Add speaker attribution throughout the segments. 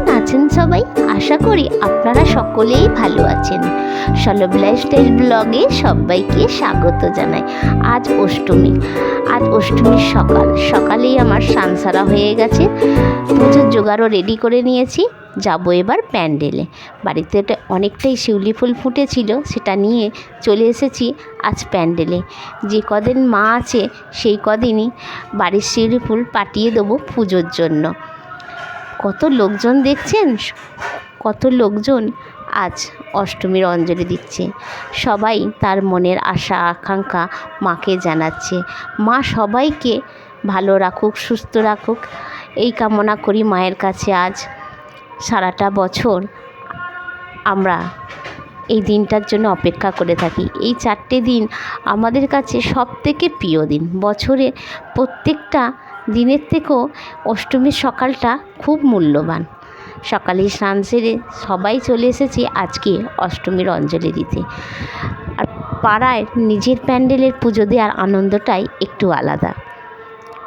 Speaker 1: কেমন আছেন সবাই? আশা করি আপনারা সকলেই ভালো আছেন। সলভ লাইফস্টাইল ব্লগে সবাইকে স্বাগত জানাই। আজ অষ্টমী। আজ অষ্টমীর সকাল। সকালেই আমার সানসারা হয়ে গেছে। পুজোর জোগাড়ও রেডি করে নিয়েছি। যাব এবার প্যান্ডেলে বাড়িতে অনেকটাই শিউলি ফুল ফুটেছিল, সেটা নিয়ে চলে এসেছি আজ প্যান্ডেলে যে কদিন মা আছে, সেই কদিনই বাড়ির শিউলি ফুল পাঠিয়ে দেবো পুজোর জন্য। কত লোকজন দেখছেন? কত লোকজন আজ অষ্টমীর অঞ্জলি দিচ্ছে। সবাই তার মনের আশা, আকাঙ্ক্ষা মাকে জানাচ্ছে। মা সবাইকে ভালো রাখুক, সুস্থ রাখুক। এই কামনা করি মায়ের কাছে আজ সারাটা বছর আমরা এই দিনটার জন্য অপেক্ষা করে থাকি। এই চারটে দিন আমাদের কাছে সব থেকে প্রিয় দিন। বছরে প্রত্যেকটা দিনের থেকেও অষ্টমীর সকালটা খুব মূল্যবান। সকালে স্নান সেরে সবাই চলে এসেছি আজকে অষ্টমীর অঞ্জলি দিতে। আর পাড়ায় নিজের প্যান্ডেলের পুজো দেওয়ার আনন্দটাই একটু আলাদা।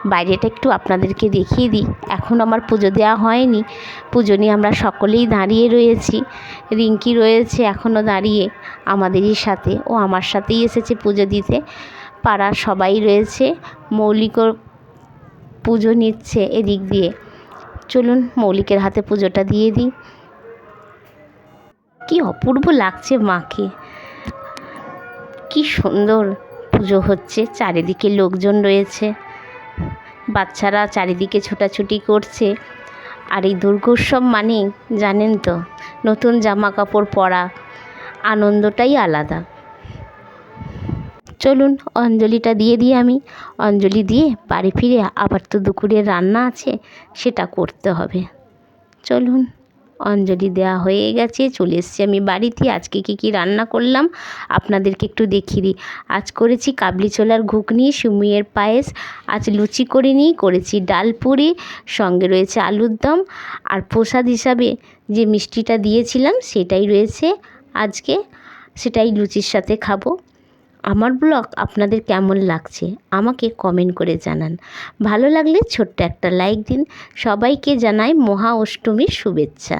Speaker 1: বাইরেটা একটু আপনাদেরকে দেখিয়ে দিই। এখন আমার পুজো দেওয়া হয়নি। পুজো নিয়ে আমরা সকলেই দাঁড়িয়ে রয়েছি। রিঙ্কি রয়েছে এখনও দাঁড়িয়ে আমাদেরই সাথে। ও আমার সাথেই এসেছে পুজো দিতে। পাড়ার সবাই রয়েছে। মৌলিকর পুজো নিচ্ছে এদিক দিয়ে। চলুন মৌলিকের হাতে পুজোটা দিয়ে দিই। কি অপূর্ব লাগছে মাকে। কি সুন্দর পুজো হচ্ছে, চারিদিকে লোকজন রয়েছে। বাচ্চারা চারিদিকে ছোটাছুটি করছে। আর এই দুর্গোৎসব মানেই, জানেন তো, নতুন জামা কাপড় পরা, আনন্দটাই আলাদা। চলুন অঞ্জলিটা দিয়ে দিই আমি। অঞ্জলি দিয়ে বাড়ি ফিরে আবার তো দুপুরের রান্না আছে, সেটা করতে হবে। চলুন, অঞ্জলি দেওয়া হয়ে গেছে, চলে এসছি আমি বাড়িতে। আজকে কী কী রান্না করলাম, আপনাদেরকে একটু দেখিয়ে দিই। আজ করেছি কাবলি ছোলার ঘুগনি, সুমিয়ের পায়েস, আজ লুচি করে নিই, করেছি ডাল পুরি, সঙ্গে রয়েছে আলুর দম, আর প্রসাদ হিসাবে যে মিষ্টিটা দিয়েছিলাম সেটাই রয়েছে। আজকে সেটাই লুচির সাথে খাব। আমার ব্লগ আপনাদের কেমন লাগছে আমাকে কমেন্ট করে জানান। ভালো লাগলে ছোট্ট একটা লাইক দিন। সবাইকে জানাই মহা অষ্টমীর শুভেচ্ছা।